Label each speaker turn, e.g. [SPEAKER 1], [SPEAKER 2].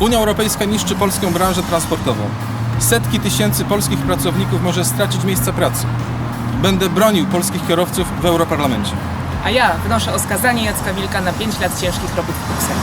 [SPEAKER 1] Unia Europejska niszczy polską branżę transportową. Setki tysięcy polskich pracowników może stracić miejsca pracy. Będę bronił polskich kierowców w Europarlamencie.
[SPEAKER 2] A ja wnoszę o skazanie Jacka Wilka na 5 lat ciężkich robót w Brukseli.